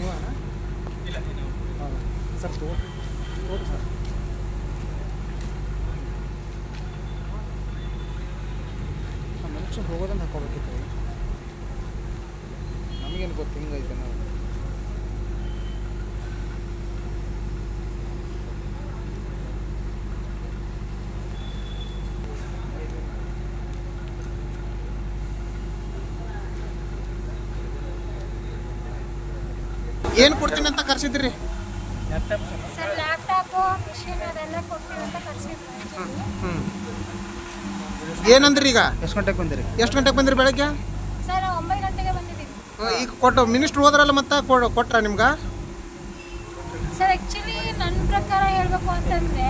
ನೀವು ಇಲ್ಲ ಸರ್ ತಗೋರಿ ತಗೋರಿ ಸರ್. ಮನುಷ್ಯ ಹೋಗೋದಂತ ಹಾಕೋಬೇಕಿತ್ತು. ನಮಗೇನು ಗೊತ್ತು ಹಿಂಗೈತೆ ನಾವು ಏನು ಕೊಡ್ತೀನಿ ಅಂತ ಕರ್ಸಿದ್ರಿ? ಲ್ಯಾಪ್ಟಾಪ್ ಸರ್ ಲ್ಯಾಪ್ಟಾಪು ಮಿಷಿನ್ ಅದೆಲ್ಲ ಕೊಡ್ತೀವಿ ಅಂತ ಕರ್ಸಿದ್ರು ಹ್ಞೂ ಏನಂದ್ರಿ ಈಗ? ಎಷ್ಟು ಗಂಟೆಗೆ ಬಂದಿರಿ? ಎಷ್ಟು ಗಂಟೆಗೆ ಬಂದಿರಿ ಬೆಳಗ್ಗೆ? ಸರ್ ಒಂಬತ್ತು ಗಂಟೆಗೆ ಬಂದಿದ್ದೀವಿ. ಈಗ ಕೊಟ್ಟು ಮಿನಿಸ್ಟ್ರ್ ಹೋದ್ರಲ್ಲ ಮತ್ತೆ ಕೊಟ್ರ ನಿಮ್ಗೆ? ಸರ್ ಆ್ಯಕ್ಚುಲಿ ನನ್ನ ಪ್ರಕಾರ ಹೇಳಬೇಕು ಅಂತಂದರೆ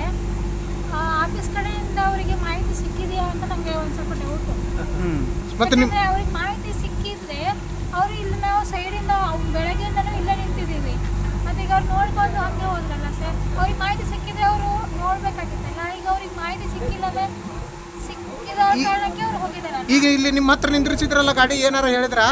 ಆಫೀಸ್ ಕಡೆಯಿಂದ ಅವರಿಗೆ ಮಾಹಿತಿ ಸಿಕ್ಕಿದೆಯಾ ಅಂತ ನನಗೆ ಒಂದು ಸ್ವಲ್ಪ ಡೌಟು ಹ್ಞೂ ಮತ್ತೆ ನಿಮ್ಮ ನೋಡ್ಕೊಂಡು ಹಂಗೆ ಹೋದ್ರಲ್ಲ ಸರ್? ಅವ್ರಿಗೆ ಮಾಹಿತಿ ಸಿಕ್ಕಿದ್ರೆ ಅವರು ನೋಡ್ಬೇಕಾಗಿತ್ತಲ್ಲ? ಈಗ ಅವ್ರಿಗೆ ಮಾಹಿತಿ ಸಿಕ್ಕಿಲ್ಲವೇ ಸಿಕ್ಕಿದ ಕಾರಣಕ್ಕೆ ಅವ್ರು ಹೋಗಿದ್ದಾರೆ ಈಗ ಇಲ್ಲಿ ನಿಮ್ಮ ಹತ್ರ ನಿಂದ್ರಿಸಿದ್ರಲ್ಲ ಗಾಡಿ ಏನಾರ ಹೇಳಿದ್ರ?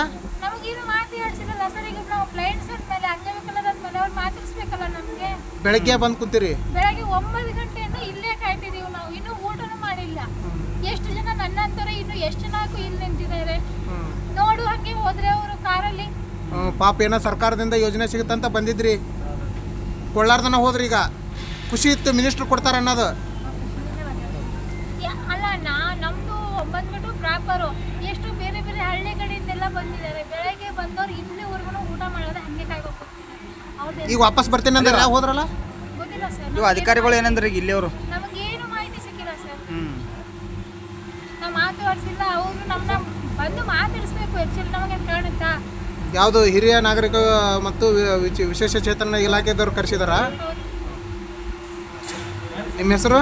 ನಮಗೇನು ಮಾಹಿತಿ ಹೇಳ್ಸಿರಲ್ಲ ಸರ್? ಈಗ ನಾವು ಬ್ಲೈಂಡ್ಸ್ ಅಂದಮೇಲೆ ಅಂಗವಿಕಲರ ಮೇಲೆ ಅವ್ರು ಮಾತಾಡಿಸ್ಬೇಕಲ್ಲ ನಮಗೆ. ಬೆಳಗ್ಗೆ ಬಂದು ಕುಂತೀರಿ? ಬೆಳಗ್ಗೆ ಒಂಬತ್ತು ಗಂಟೆಯಿಂದ ಇಲ್ಲೇ ಕಾಯ್ತಿದ್ದೀವಿ ನಾವು. ಇನ್ನೂ ಊಟನೂ ಮಾಡಿಲ್ಲ. ಎಷ್ಟು ಜನ ನನ್ನಂತರ ಇನ್ನು ಎಷ್ಟು ನಾಲ್ಕು ಇಲ್ಲಿ ನಿಂತಿದ್ದಾರೆ? ನೋಡು ಹಂಗೆ ಹೋದ್ರೆ ಅವರು ಕಾರಲ್ಲಿ. ಪಾಪ ಏನೋ ಸರ್ಕಾರದಿಂದ ಯೋಜನೆ ಸಿಗುತ್ತಂತ ಬಂದಿದ್ರಿ. ಕೊಳ್ಳಾರ್ದನ ಹೋದ್ರಿ ಈಗ. ಖುಷಿ ಇತ್ತು ಮಿನಿಸ್ಟ್ರ್ ಕೊಡ್ತಾರೆ ಅನ್ನೋದು. ಯಾ- ಅಲ್ಲ ನಾ ನಮ್ದು ಬಂದ್ಬಿಟ್ಟು ಪ್ರಾಪರು ಎಷ್ಟು ಬೇರೆ ಬೇರೆ ಹಳ್ಳಿ ಕಡೆಯಿಂದೆಲ್ಲ ಬಂದಿದ್ದಾರೆ. ಬೆಳಗ್ಗೆ ಬಂದವ್ರು ಇಲ್ಲಿವರೆಗೂ ಊಟ ಮಾಡೋದು ಹಂಗೆ ಕಾಯ್ಕೊಂಡು ಅವ್ರದ್ದು ಈಗ ವಾಪಸ್ ಬರ್ತೀನಿ ಅಂದ್ರೆ ಯಾವ ಹೋದ್ರಲ್ಲ? ಗೊತ್ತಿಲ್ಲ ಸರ್. ಇವು ಅಧಿಕಾರಿಗಳು ಏನಂದ್ರೆ ಈಗ ಇಲ್ಲಿಯವರು. ನಮಗೇನು ಮಾಹಿತಿ ಸಿಕ್ಕಿಲ್ಲ ಸರ್. ಹ್ಞೂ ನಾವು ಮಾತಾಡ್ಸಿಲ್ಲ ಅವರು ನಮ್ಮನ್ನ ಬಂದು ಮಾತಾಡಿಸ್ಬೇಕು. ಆ್ಯಕ್ಚುಲಿ ನಮಗೆ ಕಾಣುತ್ತಾ ಯಾವುದು ಹಿರಿಯ ನಾಗರಿಕ ಮತ್ತು ವಿಶೇಷ ಚೇತನ ಇಲಾಖೆದವ್ರು ಕರೆಸಿದಾರ? ನಿಮ್ಮ ಹೆಸರು?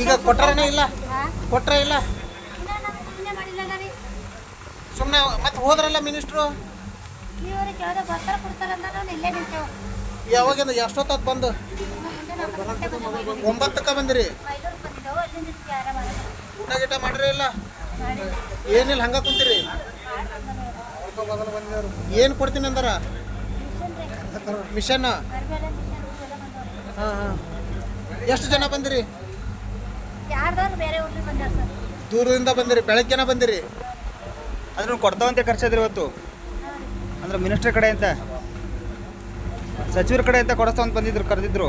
ಈಗ ಕೊಟ್ಟರೇನೆ ಇಲ್ಲ? ಕೊಟ್ಟರೆ ಇಲ್ಲ? ಸುಮ್ಮನೆ ಮತ್ತೆ ಹೋದ್ರಲ್ಲ ಮಿನಿಸ್ಟ್ರು? ಯಾವಾಗಿಂದ? ಎಷ್ಟೊತ್ತ ಬಂದು? ಒಂಬತ್ತಕ್ಕೆ ಬಂದಿರಿ? ಊಟ ಗೀಟ ಮಾಡ್ರಿ ಇಲ್ಲ ಏನಿಲ್ಲ ಹಂಗ ಕುಂತೀರಿ. ಏನು ಕೊಡ್ತೀನಿ ಅಂದಾರ? ಮಿಷನ್? ಹಾಂ ಹಾಂ. ಎಷ್ಟು ಜನ ಬಂದಿರಿ? ದೂರದಿಂದ ಬಂದಿರಿ ಬೆಳಗ್ಗೆನ ಬಂದಿರಿ? ಅದನ್ನು ಕೊಡ್ತಾವಂತೆ ಖರ್ಚಾದ್ರಿ ಇವತ್ತು. ಅಂದ್ರೆ ಮಿನಿಸ್ಟರ್ ಕಡೆ ಅಂತ. ಸಚಿವರ ಕಡೆ ಅಂತ ಕೊಡಿಸ್ತಾವಂತ ಬಂದಿದ್ರು ಕರೆದಿದ್ರು.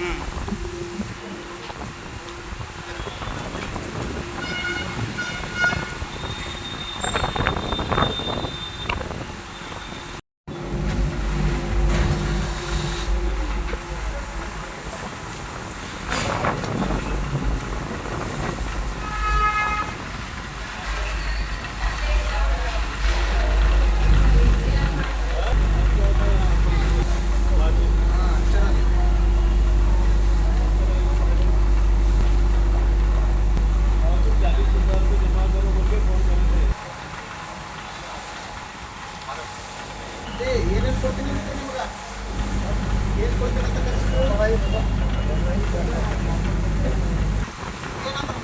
Mm. Yan ang